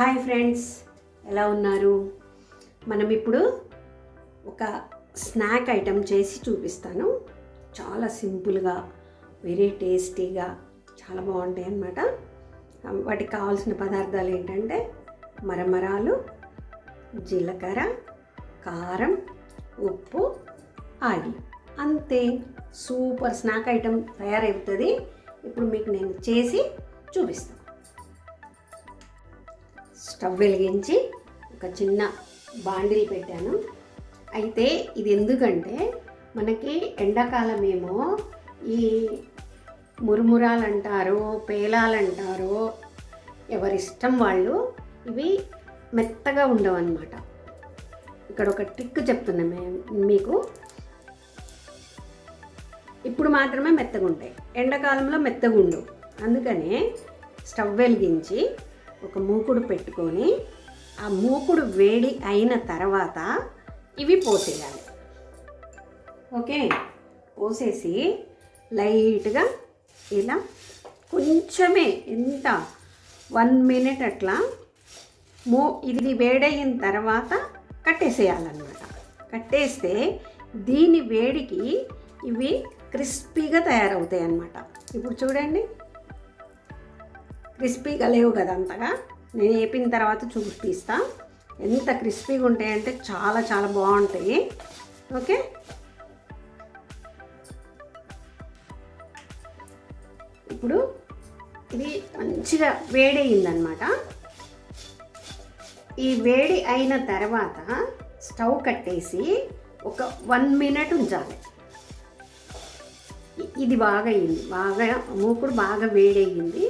Hi friends ఎలా ఉన్నారు? మనం ఇప్పుడు ఒక స్నాక్ ఐటెం చేసి చూపిస్తాను. చాలా సింపుల్గా వెరీ టేస్టీగా చాలా బాగుంటాయి అన్నమాట. వాటికి కావాల్సిన పదార్థాలు ఏంటంటే మరమరాలు జీలకర్ర కారం ఉప్పు ఆయిల్. అంతే. సూపర్ స్నాక్ ఐటెం తయారవుతుంది. ఇప్పుడు మీకు నేను చేసి చూపిస్తాను. స్టవ్ వెలిగించి ఒక చిన్న బాండిల్ పెట్టాను. అయితే ఇది ఎందుకంటే మనకి ఎండాకాలం ఏమో ఈ మురుమురాలు అంటారు పేలాలు అంటారు ఎవరిష్టం వాళ్ళు ఇవి మెత్తగా ఉండవన్నమాట. ఇక్కడ ఒక ట్రిక్ చెప్తున్నా మీకు. ఇప్పుడు మాత్రమే మెత్తగా ఉంటాయి ఎండాకాలంలో మెత్తగా ఉండవు అందుకనే స్టవ్ వెలిగించి ఒక మూకుడు పెట్టుకొని ఆ మూకుడు వేడి అయిన తర్వాత ఇవి పోసేయాలి. ఓకే? పోసేసి లైట్గా ఇలా కొంచెమే ఎంత వన్ మినిట్ అట్లా మో ఇది వేడయిన తర్వాత కట్టేసేయాలన్నమాట. కట్టేస్తే దీని వేడికి ఇవి క్రిస్పీగా తయారవుతాయి అన్నమాట ఇప్పుడు చూడండి. క్రిస్పీగా లేవు కదా అంతగా. నేను వేపిన తర్వాత చూపిస్తా. ఎంత క్రిస్పీగా ఉంటాయంటే చాలా చాలా బాగుంటాయి. ఓకే? ఇప్పుడు ఇది మంచిగా వేడయిందనమాట. ఈ వేడి అయిన తర్వాత స్టవ్ కట్టేసి ఒక వన్ మినిట్ ఉంచాలి. ఇది బాగా అయింది బాగా మూకుడు బాగా వేడయ్యింది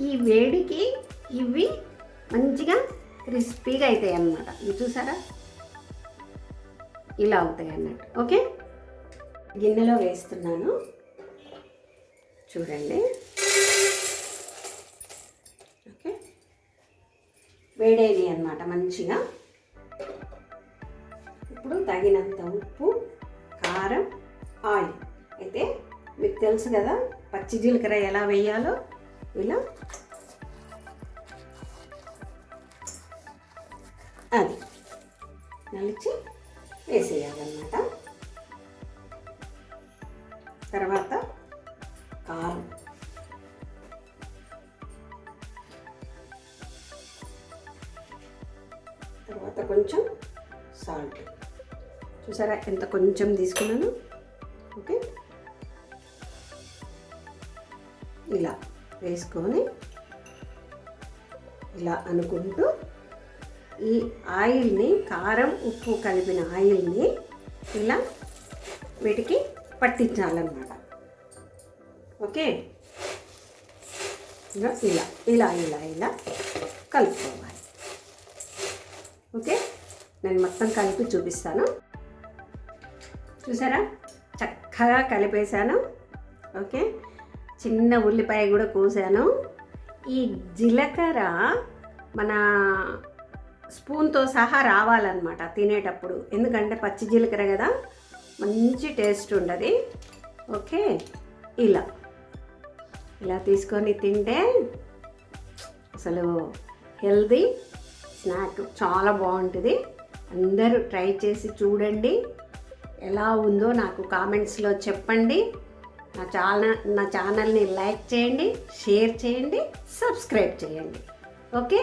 ఈ వేడికి ఇవి మంచిగా క్రిస్పీగా అవుతాయి అన్నమాట. ఇవి చూసారా? ఇలా అవుతాయి అన్నట్టు. ఓకే? గిన్నెలో వేస్తున్నాను. చూడండి. ఓకే? వేడేది అన్నమాట మంచిగా. ఇప్పుడు తగినంత ఉప్పు కారం ఆయిల్. అయితే మీకు తెలుసు కదా పచ్చి జీలకర్ర ఎలా వేయాలో? ఇలా అది నలిచి వేసేయాలన్నమాట. తర్వాత కారం. తర్వాత కొంచెం సాల్ట్. చూసారా ఎంత కొంచెం తీసుకున్నాను? ఓకే. ఇలా వేసుకొని ఇలా అనుకుంటూ ఈ ఆయిల్ని కారం ఉప్పు కలిపిన ఆయిల్ని ఇలా వీటికి పట్టించాలన్నమాట. ఓకే? ఇలా ఇలా ఇలా ఇలా కలుపుకోవాలి. ఓకే? నేను మొత్తం కలిపి చూపిస్తాను. చూసారా? చక్కగా కలిపేశాను. ఓకే? చిన్న ఉల్లిపాయ కూడా కోసాను. ఈ జీలకర్ర మన స్పూన్తో సహా రావాలన్నమాట తినేటప్పుడు. ఎందుకంటే పచ్చి జీలకర్ర కదా మంచి టేస్ట్ ఉండదు ఓకే ఇలా. ఇలా తీసుకొని తింటే అసలు హెల్దీ స్నాక్ చాలా బాగుంటుంది. అందరూ ట్రై చేసి చూడండి. ఎలా ఉందో నాకు కామెంట్స్లో చెప్పండి. నా ఛానల్ నా ఛానల్ని లైక్ చేయండి షేర్ చేయండి సబ్స్క్రైబ్ చేయండి. ఓకే?